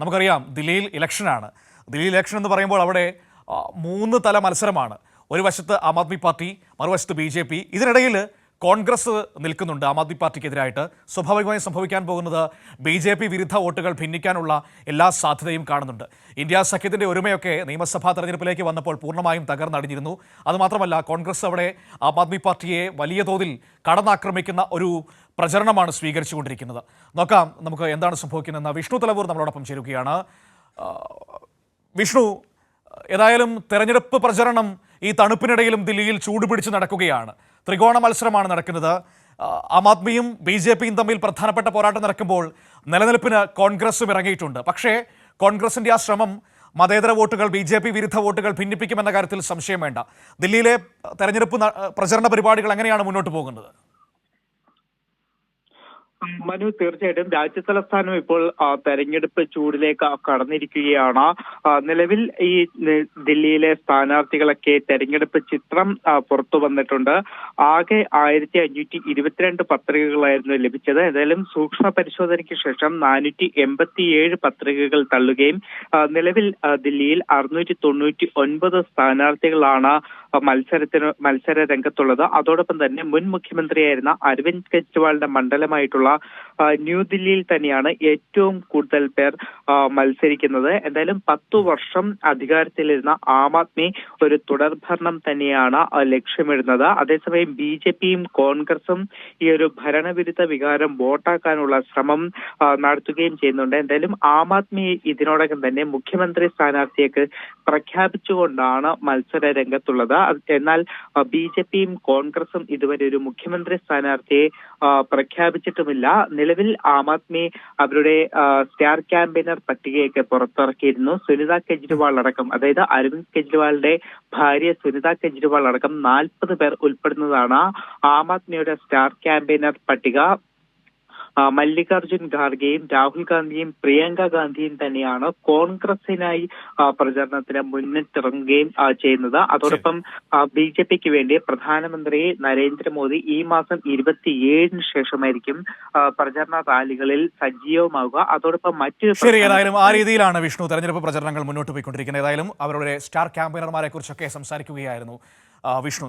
നമുക്കറിയാം ദില്ലിയിൽ ഇലക്ഷനാണ് ദില്ലി ഇലക്ഷൻ എന്ന് പറയുമ്പോൾ അവിടെ മൂന്ന് തല മത്സരമാണ്. ഒരു വശത്ത് ആം ആദ്മി പാർട്ടി മറുവശത്ത് ബി ജെ പി. ഇതിനിടയിൽ കോൺഗ്രസ് നിൽക്കുന്നുണ്ട് ആം ആദ്മി പാർട്ടിക്കെതിരായിട്ട്. സ്വാഭാവികമായും സംഭവിക്കാൻ പോകുന്നത് ബി ജെ പി വിരുദ്ധ വോട്ടുകൾ ഭിന്നിക്കാനുള്ള എല്ലാ സാധ്യതയും കാണുന്നുണ്ട്. ഇന്ത്യ സഖ്യത്തിന്റെ ഒരുമയൊക്കെ നിയമസഭാ തെരഞ്ഞെടുപ്പിലേക്ക് വന്നപ്പോൾ പൂർണമായും തകർന്നടിഞ്ഞിരുന്നു. അതുമാത്രമല്ല കോൺഗ്രസ് അവിടെ ആം ആദ്മി പാർട്ടിയെ വലിയ തോതിൽ കടന്നാക്രമിക്കുന്ന ഒരു പ്രചരണമാണ് സ്വീകരിച്ചുകൊണ്ടിരിക്കുന്നത്. നോക്കാം നമുക്ക് എന്താണ് സംഭവിക്കുന്നതെന്ന് വിഷ്ണു തലവൂർ നമ്മളോടൊപ്പം ചേരുകയാണ്. വിഷ്ണു ഏതായാലും തെരഞ്ഞെടുപ്പ് പ്രചരണം ഈ തണുപ്പിനിടയിലും ദില്ലിയിൽ ചൂടുപിടിച്ച് നടക്കുകയാണ്. ത്രികോണ മത്സരമാണ് നടക്കുന്നത്. ആ, ആദ്മിയും ബി ജെ പിയും തമ്മിൽ പ്രധാനപ്പെട്ട പോരാട്ടം നടക്കുമ്പോൾ നിലനിൽപ്പിന് കോൺഗ്രസും ഇറങ്ങിയിട്ടുണ്ട്. പക്ഷേ കോൺഗ്രസിന്റെ ആ ശ്രമം മതേതര വോട്ടുകൾ ബി ജെ പി വിരുദ്ധ വോട്ടുകൾ ഭിന്നിപ്പിക്കുമെന്ന കാര്യത്തിൽ സംശയം വേണ്ട. ദില്ലിയിലെ തെരഞ്ഞെടുപ്പ് പ്രചരണ പരിപാടികൾ എങ്ങനെയാണ് മുന്നോട്ട് പോകുന്നത്? മനു തീർച്ചയായിട്ടും രാജ്യ തലസ്ഥാനം ഇപ്പോൾ തെരഞ്ഞെടുപ്പ് ചൂടിലേക്ക് കടന്നിരിക്കുകയാണ്. നിലവിൽ ഈ ദില്ലിയിലെ സ്ഥാനാർത്ഥികളൊക്കെ തെരഞ്ഞെടുപ്പ് ചിത്രം പുറത്തു വന്നിട്ടുണ്ട്. ആകെ ആയിരത്തി അഞ്ഞൂറ്റി ഇരുപത്തിരണ്ട് പത്രികകളായിരുന്നു ലഭിച്ചത്. ഏതായാലും സൂക്ഷ്മ പരിശോധനയ്ക്ക് ശേഷം നാനൂറ്റി എൺപത്തിയേഴ് പത്രികകൾ തള്ളുകയും നിലവിൽ ദില്ലിയിൽ അറുന്നൂറ്റി തൊണ്ണൂറ്റി ഒൻപത് സ്ഥാനാർത്ഥികളാണ് മത്സരത്തിന് മത്സര രംഗത്തുള്ളത്. അതോടൊപ്പം തന്നെ മുൻ മുഖ്യമന്ത്രിയായിരുന്ന അരവിന്ദ് കെജ്രിവാളിന്റെ മണ്ഡലമായിട്ടുള്ള ന്യൂഡൽഹിയിൽ തന്നെയാണ് ഏറ്റവും കൂടുതൽ പേർ മത്സരിക്കുന്നത്. എന്തായാലും പത്തു വർഷം അധികാരത്തിലിരുന്ന ആം ആദ്മി ഒരു തുടർഭരണം തന്നെയാണ് ലക്ഷ്യമിടുന്നത്. അതേസമയം ബി ജെ പിയും കോൺഗ്രസും ഈ ഒരു ഭരണവിരുദ്ധ വികാരം വോട്ടാക്കാനുള്ള ശ്രമം നടത്തുകയും ചെയ്യുന്നുണ്ട്. എന്തായാലും ആം ആദ്മി ഇതിനോടകം തന്നെ മുഖ്യമന്ത്രി സ്ഥാനാർത്ഥിയൊക്കെ പ്രഖ്യാപിച്ചുകൊണ്ടാണ് മത്സര രംഗത്തുള്ളത്. എന്നാൽ ബി ജെ പിയും കോൺഗ്രസും ഇതുവരെ ഒരു മുഖ്യമന്ത്രി സ്ഥാനാർത്ഥിയെ പ്രഖ്യാപിച്ചിട്ടുമില്ല. നിലവിൽ ആം ആദ്മി അവരുടെ സ്റ്റാർ ക്യാമ്പയിനർ പട്ടികയൊക്കെ പുറത്തിറക്കിയിരുന്നു. സുനിത കെജ്രിവാൾ അടക്കം അതായത് അരവിന്ദ് കെജ്രിവാളിന്റെ ഭാര്യ സുനിത കെജ്രിവാൾ അടക്കം നാൽപ്പത് പേർ ഉൾപ്പെടുന്നതാണ് ആം ആദ്മിയുടെ സ്റ്റാർ ക്യാമ്പയിനർ പട്ടിക. മല്ലികാർജുൻ ഖാർഗെയും രാഹുൽ ഗാന്ധിയും പ്രിയങ്ക ഗാന്ധിയും തന്നെയാണ് കോൺഗ്രസിനായി പ്രചരണത്തിന് മുന്നിട്ടിറങ്ങുകയും ചെയ്യുന്നത്. അതോടൊപ്പം ബി ജെ പിക്ക് വേണ്ടി പ്രധാനമന്ത്രി നരേന്ദ്രമോദി ഈ മാസം ഇരുപത്തിയേഴിന് ശേഷമായിരിക്കും പ്രചരണ റാലികളിൽ സജീവമാവുക. അതോടൊപ്പം മറ്റു ശരി ഏതായാലും ആ രീതിയിലാണ് വിഷ്ണു തെരഞ്ഞെടുപ്പ് പ്രചരണങ്ങൾ മുന്നോട്ട് പോയിക്കൊണ്ടിരിക്കുന്നത്. ഏതായാലും അവരുടെ സ്റ്റാർ ക്യാമ്പയിനർമാരെ കുറിച്ചൊക്കെ സംസാരിക്കുകയായിരുന്നു വിഷ്ണു.